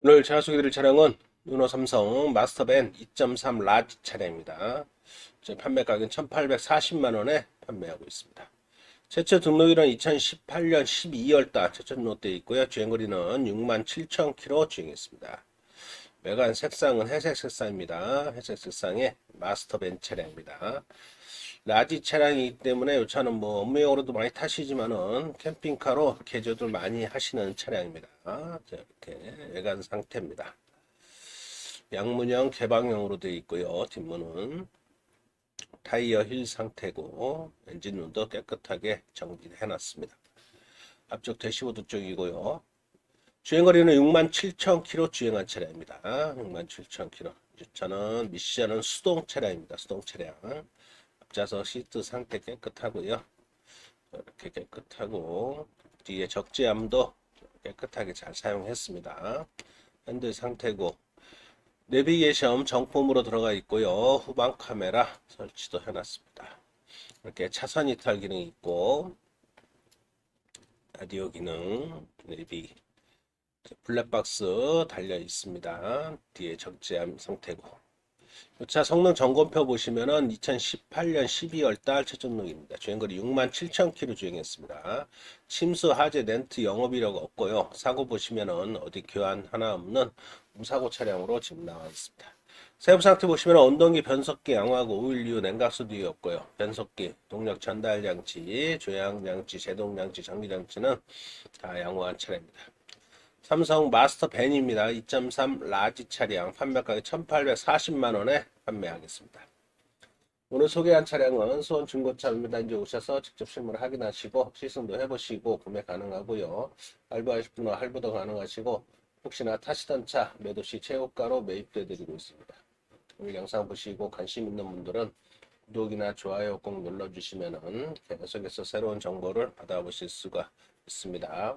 오늘 제가 소개드릴 차량은 루노 삼성 마스터밴 2.3 라지 차량입니다. 판매 가격은 1,840만 원에 판매하고 있습니다. 최초 등록일은 2018년 12월달 최초 등록되어 있고요. 주행거리는 6만 7천 킬로 주행했습니다. 외관 색상은 회색 색상입니다. 회색 색상의 마스터밴 차량입니다. 라지 차량이기 때문에 이 차는 뭐 업무용으로도 많이 타시지만은 캠핑카로 개조들 많이 하시는 차량입니다. 자, 이렇게 외관 상태입니다. 양문형 개방형으로 되어 있고요. 뒷문은 타이어 힐 상태고 엔진 룸도 깨끗하게 정비해 놨습니다. 앞쪽 대시보드 쪽이고요. 주행거리는 67,000km 주행한 차량입니다. 67,000km. 이 차는 미션은 수동 차량입니다. 수동 차량. 앞좌석 시트 상태 깨끗하고요. 이렇게 깨끗하고 뒤에 적재함도 깨끗하게 잘 사용했습니다. 핸들 상태고 내비게이션 정품으로 들어가 있고요. 후방 카메라 설치도 해놨습니다. 이렇게 차선 이탈 기능이 있고 라디오 기능, 내비, 블랙박스 달려 있습니다. 뒤에 적재함 상태고 이 차 성능 점검표 보시면은 2018년 12월 달 최종록입니다. 주행거리 6만 7천 킬로 주행했습니다. 침수, 하재, 렌트 영업 이력 없고요. 사고 보시면은 어디 교환 하나 없는 무사고 차량으로 지금 나와 있습니다. 세부 상태 보시면 온동기, 변속기, 양화구, 오일류, 냉각수 뒤에 없고요. 변속기, 동력 전달 장치, 조향 장치, 제동 장치, 전기 장치는 다 양호한 차량입니다. 삼성 마스터 밴입니다. 2.3 라지 차량 판매 가격 1,840만 원에 판매하겠습니다. 오늘 소개한 차량은 수원 중고차입니다. 이제 오셔서 직접 실물 확인하시고 시승도 해보시고 구매 가능하고요. 할부하실 분은 할부도 가능하시고 혹시나 타시던 차 매도 시 최고가로 매입해 드리고 있습니다. 오늘 영상 보시고 관심 있는 분들은 구독이나 좋아요 꼭 눌러주시면은 계속해서 새로운 정보를 받아보실 수가 있습니다.